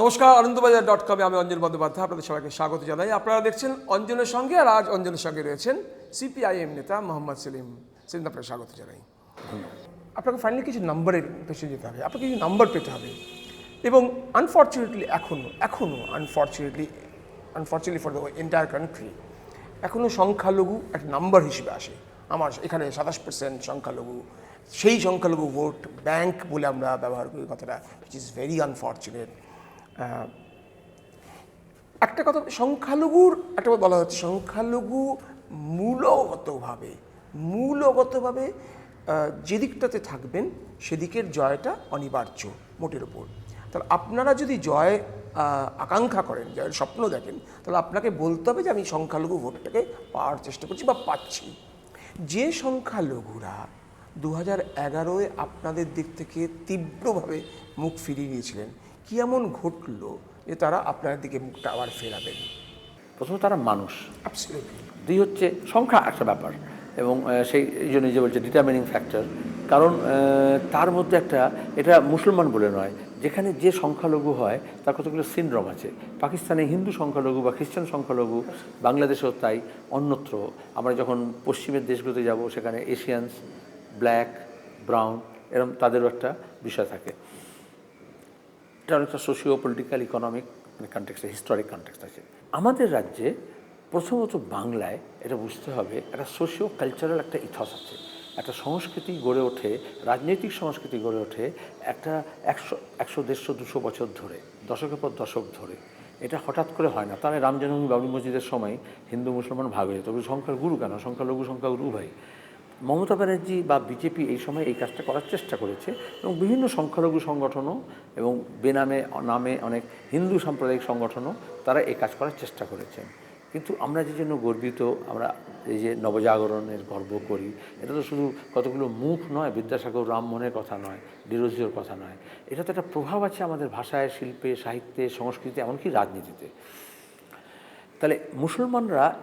নমস্কার, আনন্দবাজার ডট কমে আমি অঞ্জন বন্দ্যোপাধ্যায় আপনাদের সবাইকে স্বাগত জানাই। আপনারা দেখছেন অঞ্জনের সঙ্গে আর আজ অঞ্জনের সঙ্গে রয়েছেন সিপিআইএম নেতা মোহাম্মদ সেলিম। সেলিম, আপনাকে স্বাগত জানাই। আপনাকে ফাইনালি কিছু নাম্বারের পেছনে যেতে হবে। আপনাকে কিছু নাম্বার পেতে হবে। এবং আনফর্চুনেটলি এখনও এখনও unfortunately unfortunately for the entire country এখনও সংখ্যালঘু একটা নাম্বার হিসেবে আসে। আমার এখানে সাতাশ পার্সেন্ট সংখ্যালঘু। সেই সংখ্যালঘু ভোট ব্যাংক বলে আমরা ব্যবহার করি কথাটা উইচ ইজ ভেরি আনফর্চুনেট একটা কথা সংখ্যালঘুর একটা বলা হচ্ছে সংখ্যালঘু মূলগতভাবে মূলগতভাবে আহ, যে দিকটাতে থাকবেন সেদিকের জয়টা অনিবার্য মোটের ওপর তাহলে আপনারা যদি জয় আকাঙ্ক্ষা করেন জয়ের স্বপ্ন দেখেন তাহলে আপনাকে বলতে হবে যে আমি সংখ্যালঘু ভোটটাকে পাওয়ার চেষ্টা করছি বা পাচ্ছি। যে সংখ্যালঘুরা দু হাজার এগারোয় আপনাদের দিক থেকে তীব্রভাবে মুখ ফিরিয়ে নিয়েছিলেন কি এমন ঘটলো যে তারা আপনার দিকে মুখটা আবার ফেরাবেন? প্রথমত তারা মানুষ। দুই হচ্ছে সংখ্যা একটা ব্যাপার এবং সেই এই জন্য যে বলছে ডিটারমিনিং ফ্যাক্টর কারণ তার মধ্যে একটা এটা মুসলমান বলে নয় যেখানে যে সংখ্যালঘু হয় তার কতগুলো সিনড্রোম আছে। পাকিস্তানে হিন্দু সংখ্যালঘু বা খ্রিস্টান সংখ্যালঘু বাংলাদেশেও তাই অন্যত্র। আমরা যখন পশ্চিমের দেশগুলোতে যাব সেখানে এশিয়ানস ব্ল্যাক ব্রাউন এরকম তাদেরও একটা বিষয় থাকে। এটা অনেকটা সোশিও পলিটিক্যাল ইকোনমিক মানে কনটেক্সট হিস্টোরিক কনটেক্সট আছে। আমাদের রাজ্যে প্রথমত বাংলায় এটা বুঝতে হবে, একটা সোশিও কালচারাল একটা ইথস আছে। একটা সংস্কৃতি গড়ে ওঠে, রাজনৈতিক সংস্কৃতি গড়ে ওঠে একটা একশো একশো, দেড়শো, দুশো বছর ধরে, দশকের পর দশক ধরে। এটা হঠাৎ করে হয় না। তাহলে রাম বাবরি মসজিদের সময় হিন্দু মুসলমান ভাগ হয়ে যেত। সংখ্যার গুরু কেন? সংখ্যালঘু, সংখ্যাগুরু উভয় মমতা ব্যানার্জি বা বিজেপি এই সময় এই কাজটা করার চেষ্টা করেছে এবং বিভিন্ন সংখ্যালঘু সংগঠনও এবং বেনামে, নামে অনেক হিন্দু সাম্প্রদায়িক সংগঠনও তারা এই কাজ করার চেষ্টা করেছেন কিন্তু আমরা যে জন্য গর্বিত, আমরা এই যে নবজাগরণের গর্ব করি, এটা তো শুধু কতগুলো মুখ নয়, বিদ্যাসাগর রামমোহনের কথা নয়, ডিরোজিওর কথা নয়। এটা তো একটা প্রভাব আছে আমাদের ভাষায়, শিল্পে, সাহিত্যে সংস্কৃতি এমনকি রাজনীতিতে। তাহলে মুসলমানরা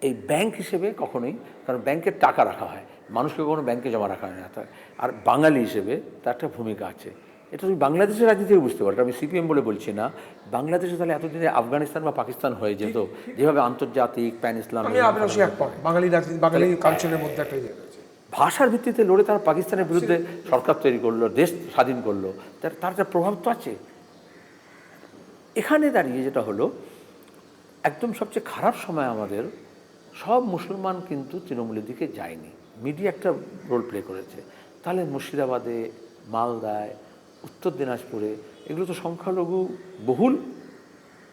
এই ব্যাংক হিসেবে কখনোই কারণ ব্যাংকের টাকা রাখা হয়। মানুষকে কখনো ব্যাংকে জমা রাখা হয় না। তা- আর বাঙালি হিসেবে তার একটা ভূমিকা আছে। এটা তুমি বাংলাদেশের রাজনীতি থেকে বুঝতে পারো। আমি সিপিএম বলে বলছি না। বাংলাদেশে তাহলে এতদিনে আফগানিস্তান বা পাকিস্তান হয়ে যেত যেভাবে আন্তর্জাতিক প্যান ইসলাম বাঙালি রাজনীতি বাঙালি কালচারের মধ্যে একটা ইয়ে ভাষার ভিত্তিতে লড়ে তারা পাকিস্তানের বিরুদ্ধে সরকার তৈরি করল দেশ স্বাধীন করল। তার তার একটা প্রভাব তো আছে। এখানে দাঁড়িয়ে যেটা হলো একদম সবচেয়ে খারাপ সময় আমাদের সব মুসলমান কিন্তু তৃণমূলের দিকে যায়নি। মিডিয়া একটা রোল প্লে করেছে। তাহলে মুর্শিদাবাদে, মালদায়, উত্তর দিনাজপুরে এগুলো তো সংখ্যালঘু বহুল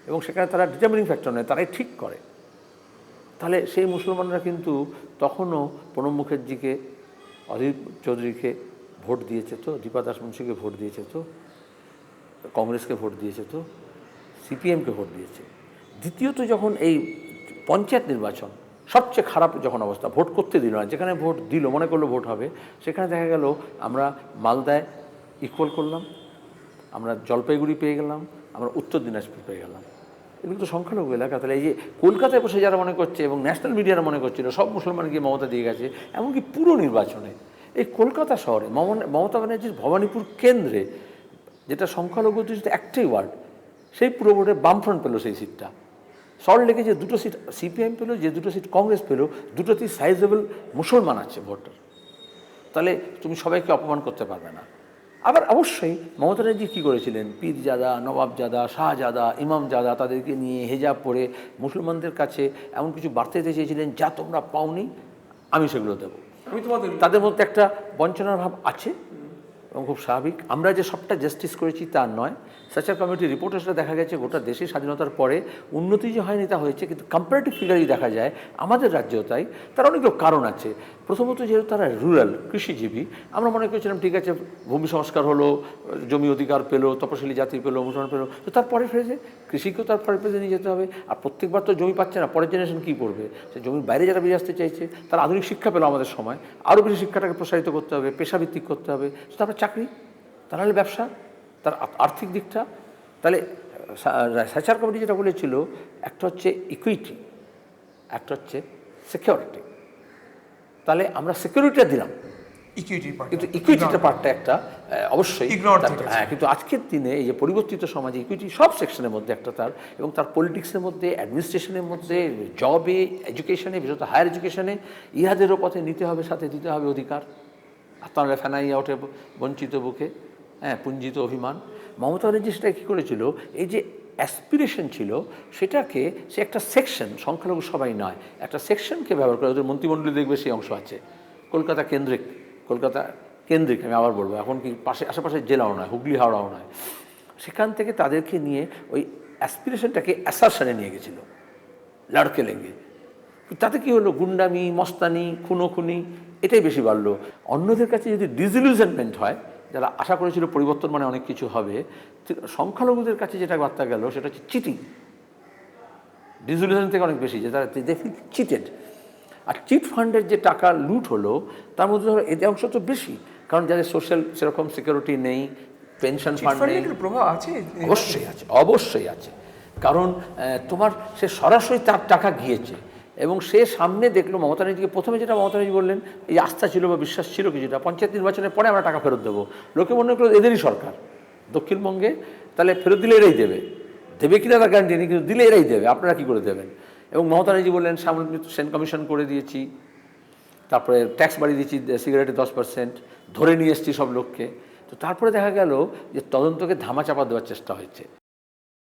এবং সেখানে তারা ডিটারমিনিং ফ্যাক্টর নয়, তারাই ঠিক করে। তাহলে সেই মুসলমানরা কিন্তু তখনও প্রণব মুখার্জিকে, অধীর চৌধুরীকে ভোট দিয়েছে তো, দীপা দাস মুন্সিকে ভোট দিয়েছে তো, কংগ্রেসকে ভোট দিয়েছে তো, সিপিএমকে ভোট দিয়েছে। দ্বিতীয়ত যখন এই পঞ্চায়েত নির্বাচন সবচেয়ে খারাপ যখন অবস্থা, ভোট করতে দিল না, যেখানে ভোট দিল, মনে করল ভোট হবে, সেখানে দেখা গেল আমরা মালদায় ইকুয়াল করলাম, আমরা জলপাইগুড়ি পেয়ে গেলাম, আমরা উত্তর দিনাজপুর পেয়ে গেলাম। এগুলো তো সংখ্যালঘু এলাকা, তাহলে এই যে কলকাতায় বসে যারা মনে করছে এবং ন্যাশনাল মিডিয়ারা মনে করছিল, সব মুসলমান গিয়ে মমতা দিয়ে গেছে, এমনকি পুরো নির্বাচনে, এই কলকাতা শহরে মমতা ব্যানার্জির ভবানীপুর কেন্দ্রে, যেটা সংখ্যালঘু দূষিত একটাই ওয়ার্ড, সেই পুরো ভোটে বামফ্রন্ট পেল সেই সিটটা সল্ট লেকে যে দুটো সিট সিপিএম পেল যে দুটো সিট কংগ্রেস পেল দুটোতেই সাইজেবল মুসলমান আছে ভোটার। তাহলে তুমি সবাইকে অপমান করতে পারবে না। আবার অবশ্যই মমতা ব্যানার্জি কী করেছিলেন? পীরজাদা নবাবজাদা শাহজাদা ইমামজাদা তাদেরকে নিয়ে হেজাব পরে মুসলমানদের কাছে এমন কিছু বার্তা দিতে চেয়েছিলেন যা তোমরা পাওনি আমি সেগুলো দেবো। আমি তোমাদের তাদের মধ্যে একটা বঞ্চনার ভাব আছে। এবং খুব স্বাভাবিক। আমরা যে সবটা জাস্টিস করেছি তা নয়। সাচার কমিটির রিপোর্টে সেটা দেখা গেছে, গোটা দেশে স্বাধীনতার পরে উন্নতি যে হয়নি তা হয়েছে, কিন্তু কম্পারেটিভ ফিগারই দেখা যায়, আমাদের রাজ্যেও তাই। তার অনেকগুলো কারণ আছে। প্রথমত যেহেতু তারা রুরাল কৃষিজীবী, আমরা মনে করেছিলাম, ঠিক আছে, ভূমি সংস্কার হলো, জমি অধিকার পেল, তপশিলি জাতি পেল মুসলমান পেল। তো তারপরে ফেজে কৃষিকেও তার পরে ফেজে নিয়ে যেতে হবে। আর প্রত্যেকবার তো জমি পাচ্ছে না, পরের জেনারেশন কী করবে? সে জমির বাইরে যারা বেরিয়ে আসতে চাইছে, তারা আধুনিক শিক্ষা পেল আমাদের সময়। আরও বেশি শিক্ষাটাকে প্রসারিত করতে হবে, পেশাভিত্তিক করতে হবে। তারপরে চাকরি তার নাহলে ব্যবসা তার আর্থিক দিকটা। তাহলে সাচার কমিটি যেটা বলেছিল একটা হচ্ছে ইকুইটি একটা হচ্ছে সিকিউরিটি তাহলে আমরা সিকিউরিটিটা দিলাম। কিন্তু ইকুইটিটা পার্টটা একটা অবশ্যই। হ্যাঁ কিন্তু আজকের দিনে এই যে পরিবর্তিত সমাজে ইকুইটি সব সেকশনের মধ্যে একটা তার এবং তার পলিটিক্সের মধ্যে অ্যাডমিনিস্ট্রেশনের মধ্যে জবে এডুকেশনে বিশেষত হায়ার এডুকেশনে ইহাদেরও পথে নিতে হবে সাথে দিতে হবে অধিকার। আপনারা ফেনাইয়া ওঠে বঞ্চিত বুকে হ্যাঁ পুঞ্জিত অভিমান। মমতা ব্যানার্জি সেটা কী করেছিল? এই যে অ্যাসপিরেশন ছিল, সেটাকে সে একটা সেকশন সংখ্যালঘু সবাই নয়, একটা সেকশনকে ব্যবহার করে, ওদের মন্ত্রিমণ্ডলী দেখবে সেই অংশ আছে। কলকাতা কেন্দ্রিক কলকাতা কেন্দ্রিক, আমি আবার বলব, এখন কি পাশে আশেপাশের জেলাও নয়, হুগলি, হাওড়াও নয়। সেখান থেকে তাদেরকে নিয়ে ওই অ্যাসপিরেশনটাকে অ্যাসারশানে নিয়ে গেছিল, লাড়কে লেগে তাতে কি হলো? গুন্ডামি মস্তানি খুনোখুনি এটাই বেশি বাড়লো। অন্যদের কাছে যদি ডিজিলিউশনমেন্ট হয় যারা আশা করেছিল পরিবর্তন মানে অনেক কিছু হবে সংখ্যালঘুদের কাছে যেটা বার্তা গেল সেটা হচ্ছে চিটিং ডিজিলিউশন থেকে অনেক বেশি যে তারা দে ফিল চিটেড আর চিট ফান্ডের যে টাকা লুট হলো তার মধ্যে ধরো এদের অংশ তো বেশি কারণ যাদের সোশ্যাল সেরকম সিকিউরিটি নেই পেনশন ফান্ড নেই। প্রভাব আছে? অবশ্যই আছে অবশ্যই আছে। কারণ তোমার সে সরাসরি তার টাকা গিয়েছে। এবং সে সামনে দেখল মমতা ব্যানার্জিকে। প্রথমে যেটা মমতা ব্যানার্জি বললেন, এই আস্থা ছিল বা বিশ্বাস ছিল কিছুটা, পঞ্চায়েত নির্বাচনের পরে আমরা টাকা ফেরত দেবো। লোকে মনে করল এদেরই সরকার। দক্ষিণবঙ্গে তাহলে ফেরত দিলে এরাই দেবে। দেবে কিনা তার গ্যারান্টি নেই, কিন্তু দিলে এরাই দেবে। আপনারা কী করে দেবেন? এবং মমতা ব্যানার্জি বললেন, সামরিক সেন কমিশন করে দিয়েছি। তারপরে ট্যাক্স বাড়িয়ে দিয়েছি সিগারেটে দশ পার্সেন্ট ধরে নিয়ে এসেছি সব লোককে। তো তারপরে দেখা গেল যে তদন্তকে ধামাচাপা দেওয়ার চেষ্টা হয়েছে।